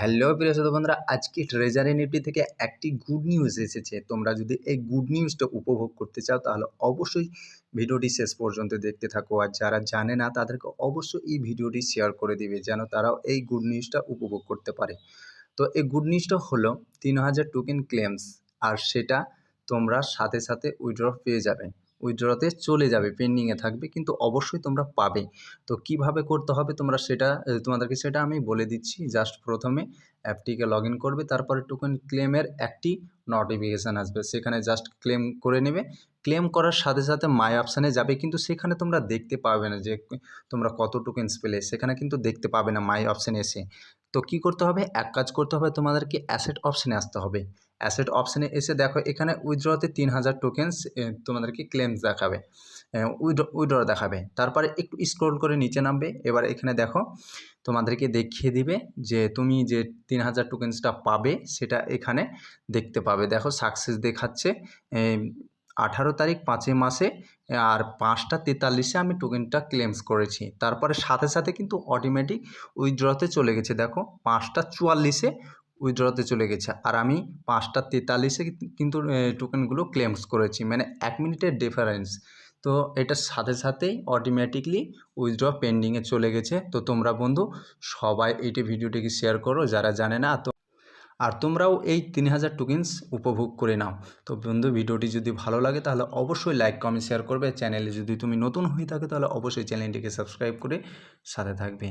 Hello প্রিয় শ্রোতা বন্ধুরা, আজকে ট্রেজারি নিফটি থেকে একটি গুড নিউজ এসেছে। তোমরা যদি এই গুড নিউজটা উপভোগ করতে চাও, তাহলে অবশ্যই ভিডিওটি শেষ পর্যন্ত দেখতে থাকো। আর যারা জানে না, তাদেরকে অবশ্যই এই ভিডিওটি শেয়ার করে দিবে, যেন তারাও এই গুড নিউজটা উপভোগ করতে পারে। তো এই গুড নিউজটা হলো তিন হাজার টোকেন ক্লেমস আর সেটা তোমরা সাথে সাথে উইড্র পেয়ে যাবে। উইথড্রতে চলে যাবে পেন্ডিংয়ে থাকবে, কিন্তু অবশ্যই তোমরা পাবে। তো কীভাবে করতে হবে তোমরা সেটা তোমাদেরকে সেটা আমি বলে দিচ্ছি। জাস্ট প্রথমে অ্যাপটিকে লগ ইন করবে, তারপরে টোকেন ক্লেমের একটি নোটিফিকেশান আসবে। সেখানে জাস্ট ক্লেম করে নেবে। ক্লেম করার সাথে সাথে মাই অপশানে যাবে, কিন্তু সেখানে তোমরা দেখতে পাবে না যে, তোমরা কত টোকেন্স পেলে। সেখানে কিন্তু দেখতে পাবে না মাই অপশানে এসে। তো কি করতে হবে? এক কাজ করতে হবে, তোমাদেরকে অ্যাসেট অপশানে আসতে হবে। অ্যাসেট অপশানে এসে দেখো, এখানে উইথড্রতে তিন হাজার টোকেন্স তোমাদেরকে ক্লেমস দেখাবে। উইড্র দেখাবে। তারপরে একটু স্ক্রল করে নিচে নামবে। এবার এখানে দেখো, তোমাদেরকে দেখিয়ে দিবে যে তুমি যে তিন হাজার টোকেন্সটা পাবে, সেটা এখানে দেখতে পাবে। দেখো সাকসেস দেখাচ্ছে। আঠারো তারিখ পাঁচই মাসে, আর পাঁচটা তেতাল্লিশে আমি টোকেনটা ক্লেমস করেছি। তারপরে সাথে সাথে কিন্তু অটোমেটিক উইথড্রতে চলে গেছে, দেখো। পাঁচটা চুয়াল্লিশে উইথড্রতে চলে গেছে, আর আমি পাঁচটা তেতাল্লিশে কিন্তু টোকেনগুলো ক্লেমস করেছি মানে এক মিনিটের ডিফারেন্স তো এটার সাথে সাথেই অটোমেটিকলি উইথড্র পেন্ডিংয়ে চলে গেছে। তো তোমরা বন্ধু, সবাই এইটি ভিডিওটিকে শেয়ার করো, যারা জানে না, তো আর তোমরাও এই তিন হাজার টুকিন্স উপভোগ করে নাও। তো বন্ধু, ভিডিওটি যদি ভালো লাগে, তাহলে অবশ্যই লাইক কমেন্ট শেয়ার করবে। চ্যানেলে যদি তুমি নতুন হয়ে থাকে, তাহলে অবশ্যই চ্যানেলটিকে সাবস্ক্রাইব করে সাথে থাকবে।